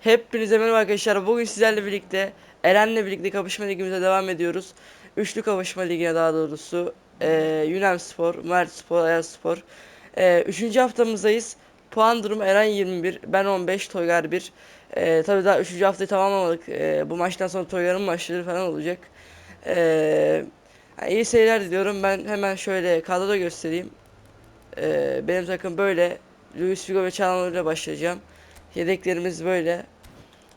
Hepinize merhaba arkadaşlar. Bugün sizlerle birlikte Eren'le birlikte kapışma ligimize devam ediyoruz. Üçlü kapışma ligine daha doğrusu. Ee, Yunan Spor, Mert Spor, Ayaz Spor. Ee, üçüncü haftamızdayız. Puan durumu Eren 21, ben 15, Toygar 1. Ee, tabii daha üçüncü haftayı tamamlamadık. Ee, bu maçtan sonra Toygar'ın maçları falan olacak. Ee, yani iyi seyirler diliyorum. Ben hemen şöyle kadroda göstereyim. Ee, benim takım böyle. Luis Figo ve Çalhanoğlu ile başlayacağım. Yedeklerimiz böyle.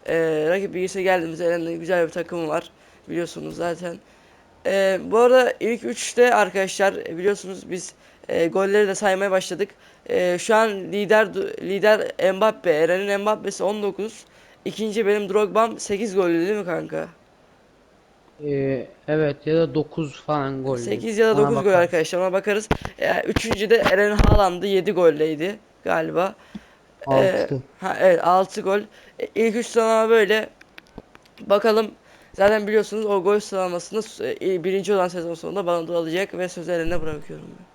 Ee, rakip bilgisayara geldiğimizde elinde güzel bir takımı var. Biliyorsunuz zaten. Ee, bu arada ilk üçte arkadaşlar e, biliyorsunuz biz e, golleri de saymaya başladık. E, şu an lider lider Mbappe. Eren'in Mbappe'si 19. İkinci benim Drogba'm 8 gollü değil mi kanka? Ee, evet ya da 9 falan gol. 8 ya da Ona 9 gol bakarız. arkadaşlar ona bakarız. E, üçüncü de Eren Haaland'ı 7 golleydi galiba. Ee, Altı. ha, evet 6 gol. E, İlk 3 sıralama böyle. Bakalım zaten biliyorsunuz o gol sıralamasında e, birinci olan sezon sonunda Ballon d'Or alacak ve sözü eline bırakıyorum. ben.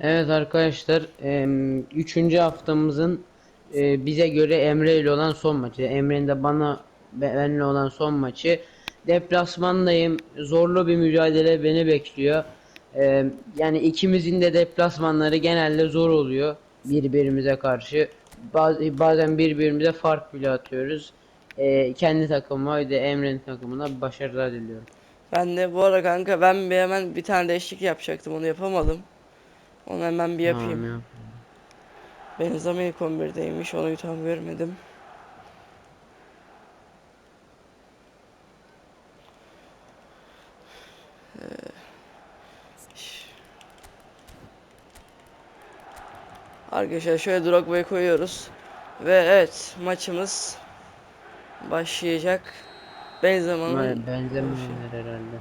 Evet arkadaşlar, 3. haftamızın e, bize göre Emre ile olan son maçı. Emre'nin de bana be- benimle olan son maçı. Deplasmandayım. Zorlu bir mücadele beni bekliyor. E, yani ikimizin de deplasmanları genelde zor oluyor birbirimize karşı. Baz- bazen birbirimize fark bile atıyoruz. E, kendi takımıma ve de Emre'nin takımına başarılar diliyorum. Ben de bu arada kanka ben bir hemen bir tane değişiklik yapacaktım onu yapamadım. Onu hemen bir yapayım. Tamam ya. Benzema ilk 11'deymiş onu tam görmedim. Ee, Arkadaşlar şöyle Drogba'yı koyuyoruz. Ve evet maçımız başlayacak. Benzema'nın Ama Benzema oynar herhalde.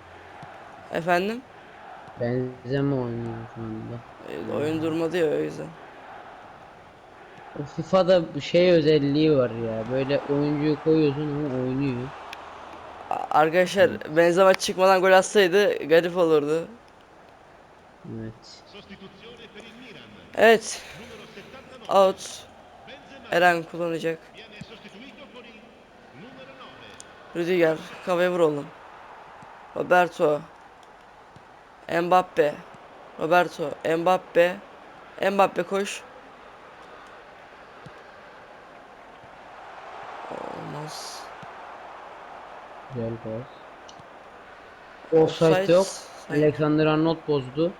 efendim Benzema oynuyor şu anda. e, oyun durmadı ya o yüzden. O FIFA'da bir şey özelliği var ya. Böyle oyuncuyu koyuyorsun ama oynuyor. Arkadaşlar Benzema çıkmadan gol atsaydı garip olurdu. Evet. Evet. Out. Eren kullanacak. Rüdiger. Kafaya vur oğlum. Roberto. Mbappe. Roberto. Mbappe. Mbappe koş. Olmaz. Güzel pas. Offside yok. Alexander Arnold bozdu.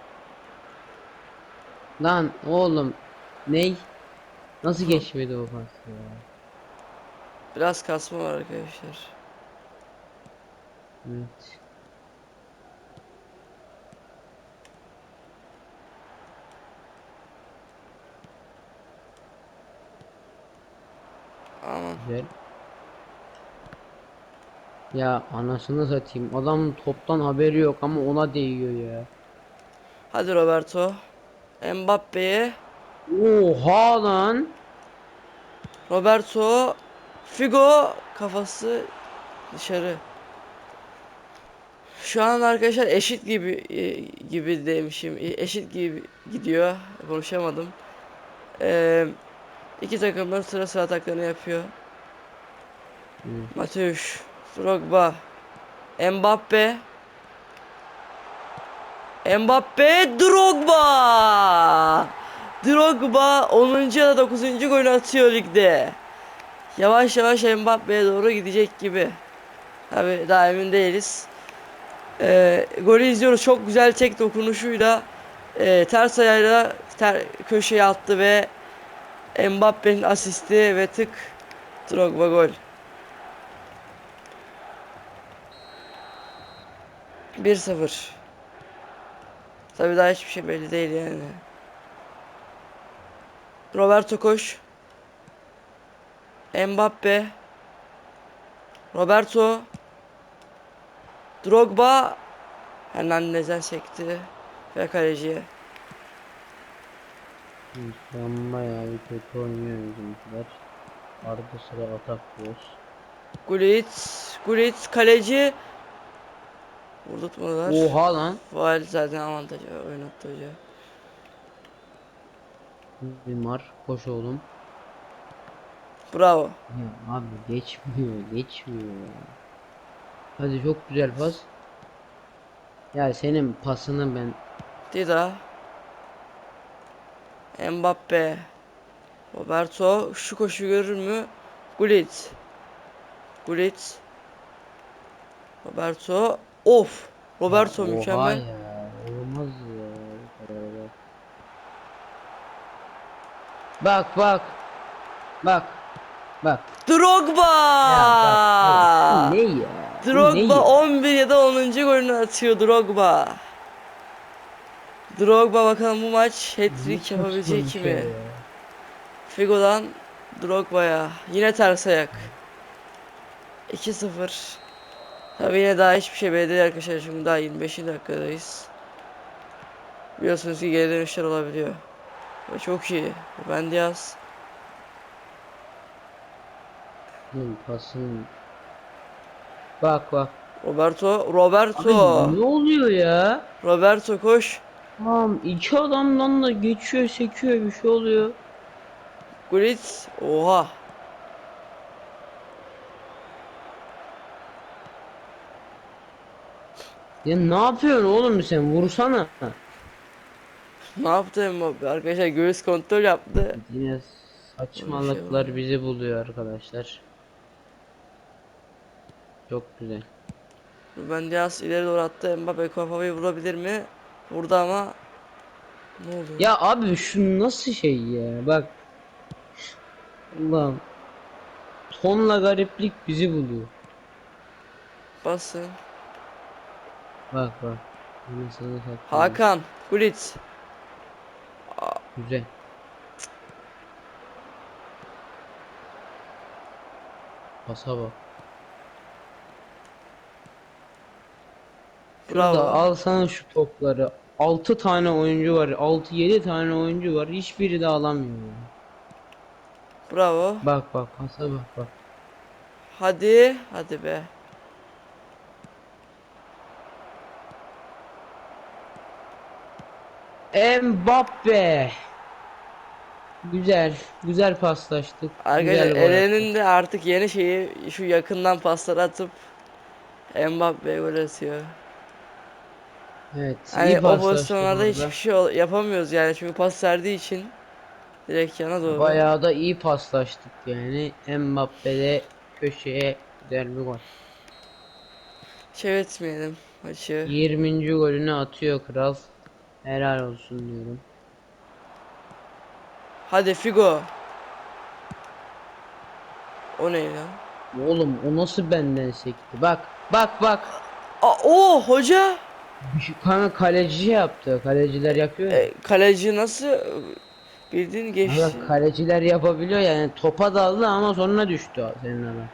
Lan oğlum. Ney? Nasıl geçmedi o pas ya? Biraz kasma var arkadaşlar. Evet. Aman. Güzel. Ya anasını satayım. Adam toptan haberi yok ama ona değiyor ya. Hadi Roberto. Mbappe'ye. Oha lan. Roberto. Figo. Kafası dışarı. Şu an arkadaşlar eşit gibi e, gibi demişim. E, Eşit gibi gidiyor. Konuşamadım. Ee, iki takım da sıra sıra ataklarını yapıyor. Hı. Mateusz, Drogba, Mbappe. Mbappe, Drogba. Drogba 10. ya da 9. golü atıyor ligde. Yavaş yavaş Mbappe'ye doğru gidecek gibi. Tabi daha emin değiliz. Ee, golü izliyoruz. Çok güzel tek dokunuşuyla e, ters ayağıyla ter, köşeye attı ve Mbappe'nin asisti ve tık Drogba gol. 1-0. Tabii daha hiçbir şey belli değil yani. Roberto koş. Mbappe. Roberto. Drogba. Hernandez'den sekti. Ve kaleciye. Şu an bayağı bir kötü oynuyor bizimkiler. Arada sıra atak boz. Gullit. Gullit kaleci. Vurdurtmadılar. Oha lan. Faal zaten avantajı oynattı hoca. Neymar koş oğlum. Bravo. Ya abi geçmiyor geçmiyor ya. Hadi çok güzel pas. Ya senin pasını ben Dida. Mbappe. Roberto şu koşu görür mü? Gullit. Gullit. Roberto. Of. Roberto Oha mükemmel. ya, olmaz ya. bu kadar da. Bak bak. Bak. Bak. Drogba. Ya bak. Ne ya? Ne Drogba ya? 11 ya da 10. golünü atıyor Drogba. Drogba bakalım bu maç Ne hat-trick yapabilecek şey mi? ya. Figo'dan Drogba'ya. Yine ters ayak. 2-0. Tabii yine daha hiçbir şey belli değil arkadaşlar. Şimdi daha 25. dakikadayız. Biliyorsunuz ki geri dönüşler olabiliyor. Ve çok iyi. Ben Diaz. Bunun pasın. Bak bak. Roberto. Roberto. Abi ne oluyor ya? Roberto koş. Tamam iki adamdan da geçiyor sekiyor bir şey oluyor. Gullit. Oha. Ya ne yapıyorsun oğlum sen vursana. Ne yaptı Mbappe? Arkadaşlar göğüs kontrol yaptı. Yine saçmalıklar bizi buluyor arkadaşlar. Çok güzel. Ben Diaz ileri doğru attı. Mbappe kafayı vurabilir mi? Vurdu ama. Ne oldu? Ya abi şu nasıl şey ya bak. Allah'ım. Tonla gariplik bizi buluyor. Basın. Bak bak. Hakan. Gullit. Güzel. Pasa bak. Bravo. Al sana şu topları. 6 tane oyuncu var. 6-7 tane oyuncu var. Hiçbiri de alamıyor. Bravo. Bak bak pasa bak bak. Hadi. Hadi be. Mbappe. Güzel. Güzel paslaştık. Arkadaşlar güzel. Eren'in de artık yeni şeyi şu yakından paslar atıp Mbappe'ye gol atıyor. Evet. Hani o pozisyonlarda hiçbir şey yapamıyoruz yani çünkü pas verdiği için direkt yana doğru. Bayağı da iyi paslaştık yani. Mbappe'de köşeye güzel bir gol. Çevirtmeyelim maçı. 20. golünü atıyor kral. Helal olsun diyorum. Hadi Figo. O ne lan? Oğlum o nasıl benden sekti? Bak bak bak. Aa, o hoca. Şu kanka kaleci yaptı. Kaleciler yapıyor ya. E, kaleci nasıl bildiğin geçti. Ama kaleciler yapabiliyor yani topa daldı ama sonra düştü senin adam.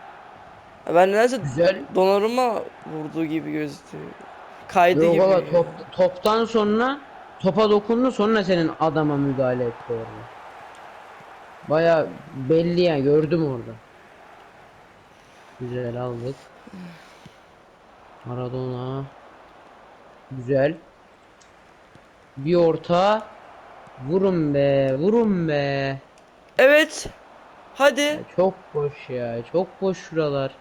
Ben nedense Güzel. Donnarumma vurduğu gibi gözüktü. Kaydı Yok gibi. baba top, toptan sonra topa dokundu sonra senin adama müdahale etti orada. Baya belli ya gördüm orada. Güzel aldık. Maradona. Güzel. Bir orta. Vurun be, vurun be. Evet. Hadi. Ya çok boş ya, çok boş şuralar.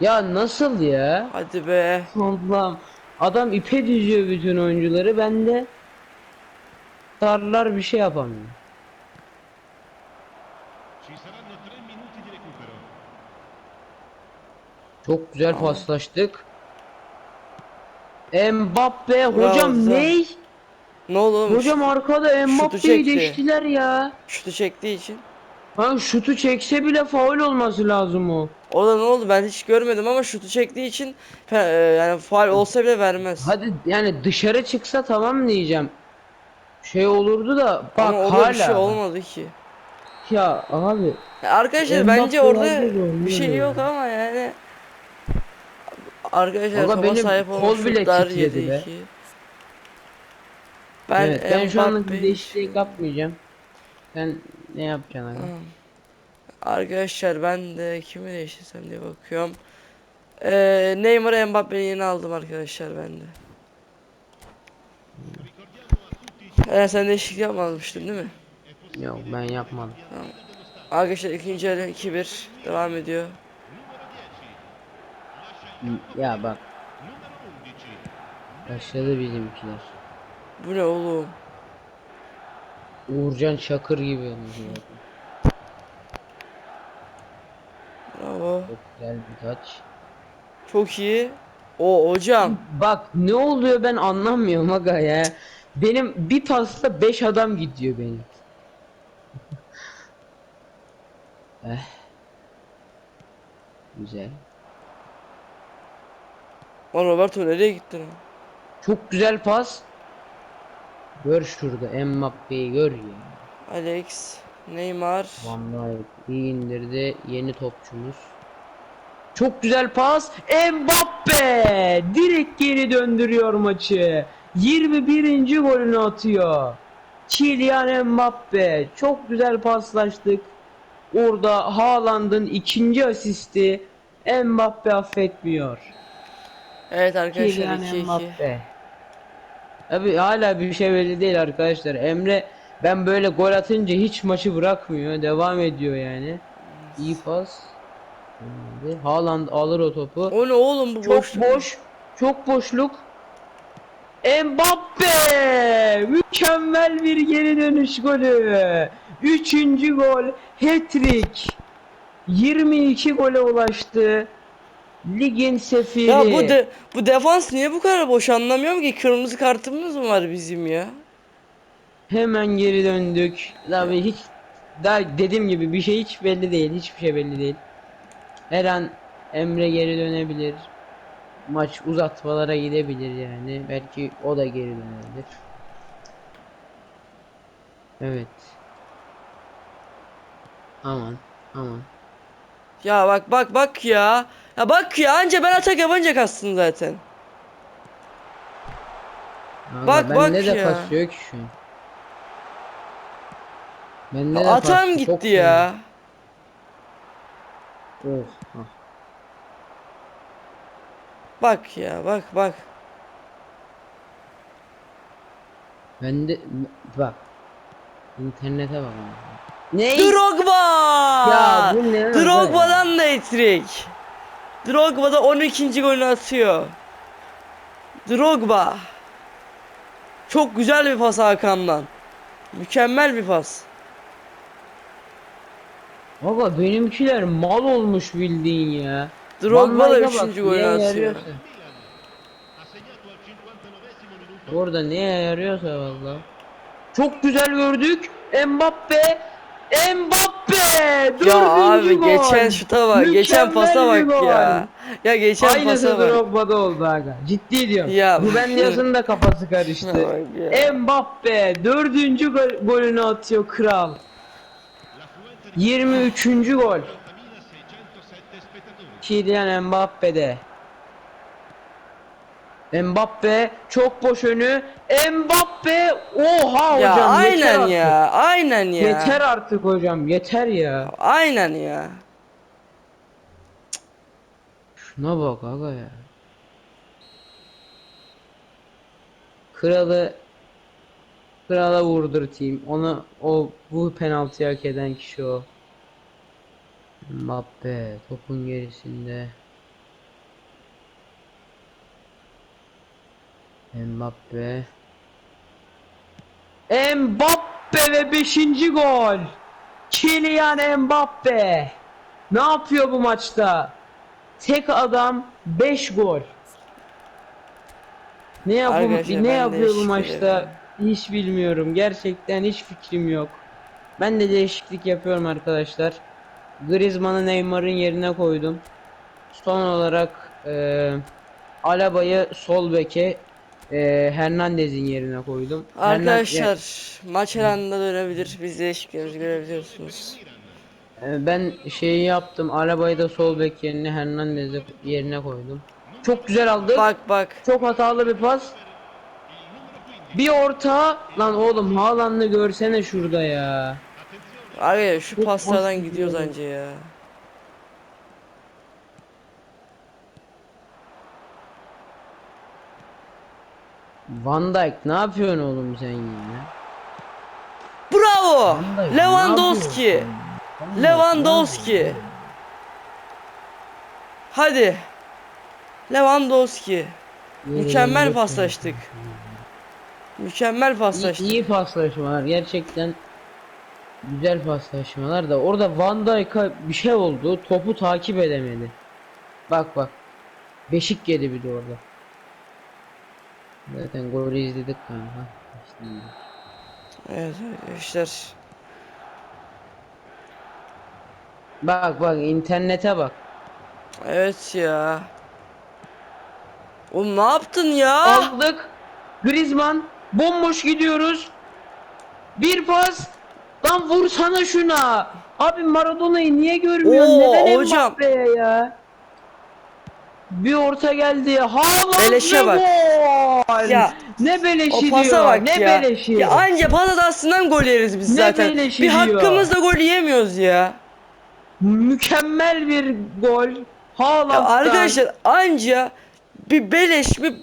Ya nasıl ya? Hadi be. Allah'ım. Adam ipe düzüyor bütün oyuncuları. Ben de tarlar bir şey yapamıyor. Çok güzel paslaştık. Mbappe Bravo, hocam güzel. ne? Ne oldu oğlum? Hocam arkada Mbappe'yi deştiler ya. Şutu çektiği için. Lan şutu çekse bile faul olması lazım o. O da ne oldu ben hiç görmedim ama şutu çektiği için e, yani faal olsa bile vermez. Hadi yani dışarı çıksa tamam diyeceğim. Şey olurdu da bak ama o da hala. bir şey olmadı ki. Ya abi Arkadaşlar bence orada bir şey yok ya. ama yani Arkadaşlar Valla benim sahip kol bile titredi be. ki. Ben, evet, ben şu anlık bir değişiklik yapmayacağım. Sen ne yapacaksın abi? Tamam. Arkadaşlar ben de kimi değiştirsem diye bakıyorum. Ee, Neymar Mbappe'yi yeni aldım arkadaşlar ben de. Eren sen değişiklik yapmamıştın değil mi? Yok ben yapmadım. Arkadaşlar ikinci yarı 2-1 devam ediyor. Ya bak. Başladı bizimkiler. Bu ne oğlum? Uğurcan Çakır gibi oynuyor. Bravo. Çok güzel bir taç. Çok iyi. O hocam. Bak ne oluyor ben anlamıyorum aga ya. Benim bir pasla 5 adam gidiyor benim. eh. Güzel. Lan Roberto nereye gittin? lan? Çok güzel pas. Gör şurada Mbappe'yi gör ya. Alex, Neymar. Dijk iyi indirdi yeni topçumuz. Çok güzel pas. Mbappe direkt geri döndürüyor maçı. 21. golünü atıyor. Kylian Mbappe çok güzel paslaştık. Orada Haaland'ın ikinci asisti Mbappe affetmiyor. Evet arkadaşlar Kylian 2-2. Mbappe. Abi hala bir şey belli değil arkadaşlar. Emre ben böyle gol atınca hiç maçı bırakmıyor. Devam ediyor yani. İyi pas. Şimdi Haaland alır o topu. O ne oğlum bu Çok boşluk? boş. Çok boşluk. Mbappe! Mükemmel bir geri dönüş golü. Üçüncü gol. Hat-trick. 22 gole ulaştı. Ligin sefiri. Ya bu de, bu defans niye bu kadar boş anlamıyorum ki kırmızı kartımız mı var bizim ya? Hemen geri döndük. Abi hiç daha dediğim gibi bir şey hiç belli değil. Hiçbir şey belli değil. Her an Emre geri dönebilir. Maç uzatmalara gidebilir yani. Belki o da geri dönebilir. Evet. Aman aman. Ya bak bak bak ya. Ya bak ya anca ben atak yapınca kastın zaten. Abi Bak, bak de ya. kasıyor ki şu an. Bende Ya de atam çok gitti ya. Oh, ah. Bak ya bak bak. Bende bak. İnternete bak. abi. Ne? Drogba! Ya bu ne? Drogba'dan da etrik. Drogba da 12. golünü atıyor. Drogba. Çok güzel bir pas Hakan'dan. Mükemmel bir pas. Baba benimkiler mal olmuş bildiğin ya. Drogba da Van Dijk'a bak, 3. golünü neye atıyor. yarıyorsa. Ha segnato al 59 minuto. Orada neye yarıyorsa valla. Çok güzel gördük. Mbappe. Mbappe. Dördüncü Ya abi gol. geçen şuta bak, geçen Mükemmel pasa bir bak gol. ya. Ya geçen Aynısı pasa bak. Drogba'da oldu aga. Ciddi diyorum. Ya Bu bak- ben Diaz'ın da kafası karıştı. Mbappe dördüncü gol- golünü atıyor kral. 23. gol. 80.607 spettatori. Kylian Mbappe'de. Mbappe çok boş önü. Mbappe oha Ya hocam yeter aynen artık. ya. Aynen ya. Yeter artık hocam yeter ya. Aynen ya. Şuna bak aga ya. Kralı Krala vurdurtayım. Onu o bu penaltıyı hak eden kişi o. Mbappe topun gerisinde. Mbappe. Mbappe ve 5. gol. Kylian Mbappe. Ne yapıyor bu maçta? Tek adam 5 gol. Ne yapıyor, ne yapıyor bu maçta? yapıyorum. Hiç bilmiyorum. Gerçekten hiç fikrim yok. Ben de değişiklik yapıyorum arkadaşlar. Griezmann'ı Neymar'ın yerine koydum. Son olarak eee Alaba'yı sol beke eee Hernandez'in yerine koydum. Arkadaşlar maç her anda dönebilir. Biz değişikliklerimizi görebiliyorsunuz. Ee, Ben şeyi yaptım. Arabayı da sol bek yerine Hernandez'e yerine koydum. Çok güzel aldı. Bak bak. Çok hatalı bir pas. Bir orta. Lan oğlum Haaland'ı görsene şurada ya. Abi şu pastadan gidiyoruz anca ya. Van Dijk ne yapıyorsun oğlum sen yine? Bravo. Vallahi Lewandowski. Lewandowski. Hadi. Lewandowski. Mükemmel paslaştık. Mükemmel İyi, paslaştık. iyi paslaşmalar gerçekten güzel paslaşmalar da orada Van Dijk'a bir şey oldu topu takip edemedi. Bak bak. Beşik yedi bir de orada. Zaten golü izledik kanka. İşte Evet arkadaşlar. Bak bak internete bak. Evet ya. Oğlum ne yaptın ya? Aldık. Griezmann bomboş gidiyoruz. Bir pas. Lan vursana şuna. Abi Maradona'yı niye görmüyorsun? Oo, Neden hocam. Mbappe'ye ya? Bir orta geldi. Haaland Beleşe ve bak. gol. Ya, ne beleşi O pasa diyor. bak ne ya. beleşi. Ya anca pas hatasından gol yeriz biz Ne zaten. beleşi Bir diyor. hakkımızda gol yiyemiyoruz ya. Mükemmel bir gol. Haaland'dan. Ya arkadaşlar anca bir beleş bir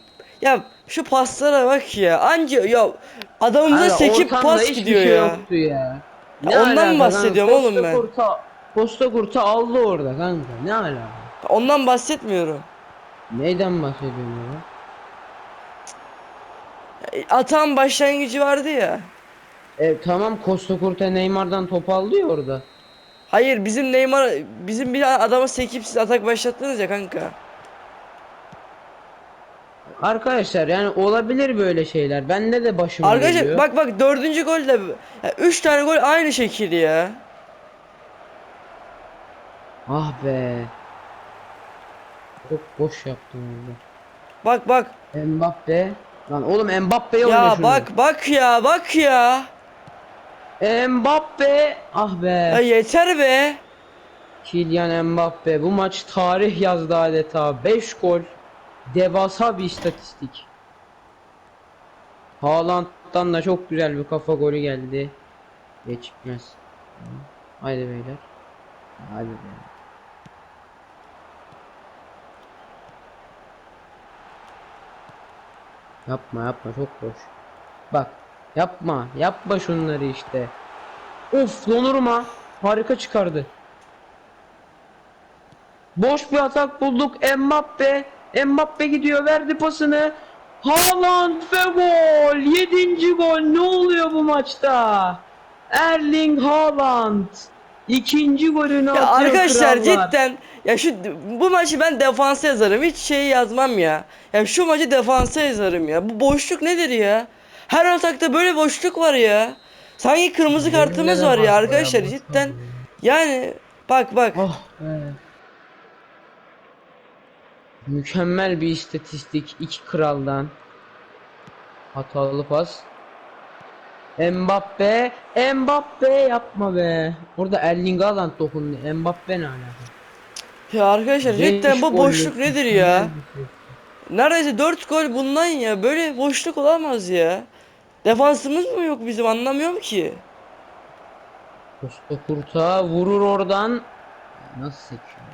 ya şu paslara bak ya. Anca ya adamımıza Abi sekip pas gidiyor şey ya. ya. Ya ondan alaka bahsediyorum kanka? oğlum ben. Curta, Costa Curta aldı orada kanka. Ne alaka? Ondan bahsetmiyorum. Neyden bahsediyorsun ya? E, Atan başlangıcı vardı ya. E tamam Costa Curta Neymar'dan top aldı ya orada. Hayır bizim Neymar bizim bir adama sekip siz atak başlattınız ya kanka. Arkadaşlar yani olabilir böyle şeyler. Bende de başıma Arkadaşlar geliyor. bak bak dördüncü gol de ya, üç tane gol aynı şekil ya. Ah be. Çok boş yaptım orada. Bak bak. Mbappe. Lan oğlum Mbappe'ye oyna Ya şunu. bak bak ya bak ya. Mbappe. Ah be. Ya yeter be. Kylian Mbappe bu maç tarih yazdı adeta 5 gol devasa bir istatistik. Haaland'dan da çok güzel bir kafa golü geldi. Geçmez haydi beyler. Hadi beyler yapma yapma çok boş. Bak yapma yapma şunları işte. Of Donnarumma harika çıkardı. Boş bir atak bulduk. Mbappe. Mbappe gidiyor verdi pasını. Haaland ve gol. Yedinci gol. Ne oluyor bu maçta? Erling Haaland. İkinci golünü Ya atıyor arkadaşlar krallar. cidden ya şu bu maçı ben defansa yazarım. Hiç şey yazmam ya. Ya şu maçı defansa yazarım ya. Bu boşluk nedir ya? Her atakta böyle boşluk var ya. Sanki kırmızı kartımız var ya arkadaşlar cidden. Yani bak bak. Oh be. Mükemmel bir istatistik iki kraldan. Hatalı pas. Mbappe, Mbappe yapma be. Orada Erling Haaland dokundu. Mbappe ne alaka? Ya arkadaşlar cidden bu boşluk nedir ya? şey. Neredeyse 4 gol bundan ya. Böyle boşluk olamaz ya. Defansımız mı yok bizim anlamıyorum ki. Costa Curta vurur oradan. Nasıl seçiyor?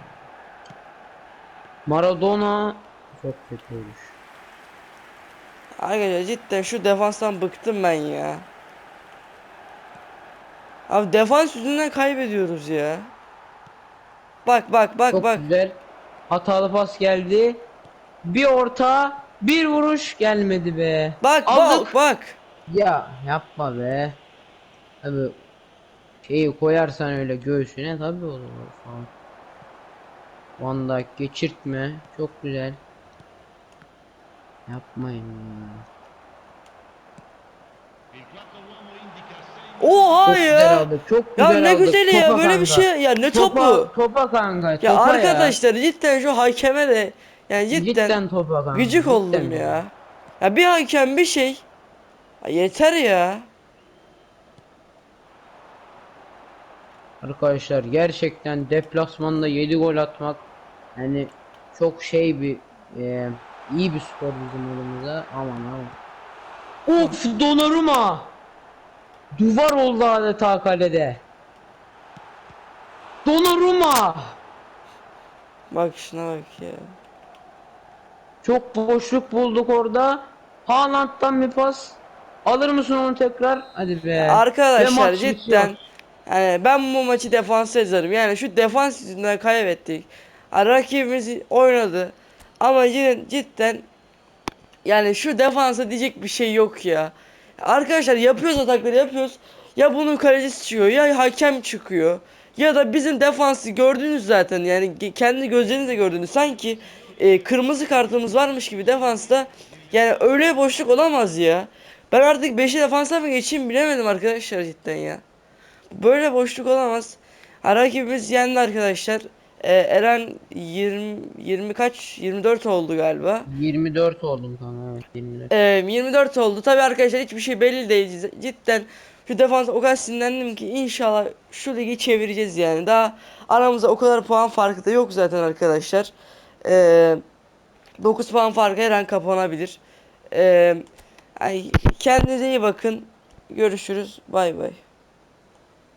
Maradona çok kötü olmuş. Arkadaşlar cidden şu defanstan bıktım ben ya. Abi defans yüzünden kaybediyoruz ya. Bak bak bak Çok bak. güzel. Hatalı pas geldi. Bir orta, bir vuruş gelmedi be. Bak Aldık. bak bak. Ya yapma be. Tabi şeyi koyarsan öyle göğsüne tabi olur falan. Van Dijk geçirtme. Çok güzel. Yapmayın ya. Oha Çok güzel ya. aldık. Çok Ya güzel ne aldık. güzeli ya böyle bir kanka. şey ya ne Topa, topu. topa kanka. Ya topa arkadaşlar cidden şu hakeme de yani Ya. cidden, Cidden topa kanka. gıcık cidden oldum topa. ya. Ya bir hakem bir şey. Ya yeter ya. Arkadaşlar gerçekten deplasmanda 7 gol atmak yani çok şey bir e, iyi bir skor bizim elimize aman aman. Of Donnarumma! Duvar oldu adeta kalede. Donnarumma! Bak şuna bak ya. Çok boşluk bulduk orada. Haaland'dan bir pas. Alır mısın onu tekrar? Hadi be. Arkadaşlar cidden bitiyor. yani ben bu maçı defans yazarım. Yani şu defans yüzünden kaybettik. Rakibimiz oynadı. Ama yine cidden yani şu defansa diyecek bir şey yok ya. Arkadaşlar yapıyoruz atakları yapıyoruz. Ya bunun kalecisi çıkıyor ya hakem çıkıyor. Ya da bizim defansı gördünüz zaten yani kendi gözlerinizle gördünüz. Sanki e, kırmızı kartımız varmış gibi defansta yani öyle boşluk olamaz ya. Ben artık 5'e defansa mı geçeyim bilemedim arkadaşlar cidden ya. Böyle boşluk olamaz. Ha, rakibimiz yendi arkadaşlar. E, Eren 20 20 kaç 24 oldu galiba. 24 oldum kanka evet 24. Ee, 24 oldu. Tabi arkadaşlar hiçbir şey belli değil. Cidden şu defans o kadar sinirlendim ki inşallah şu ligi çevireceğiz yani. Daha aramızda o kadar puan farkı da yok zaten arkadaşlar. Ee, 9 puan farkı her an kapanabilir. Ee, ay, kendinize iyi bakın. Görüşürüz. Bay bay.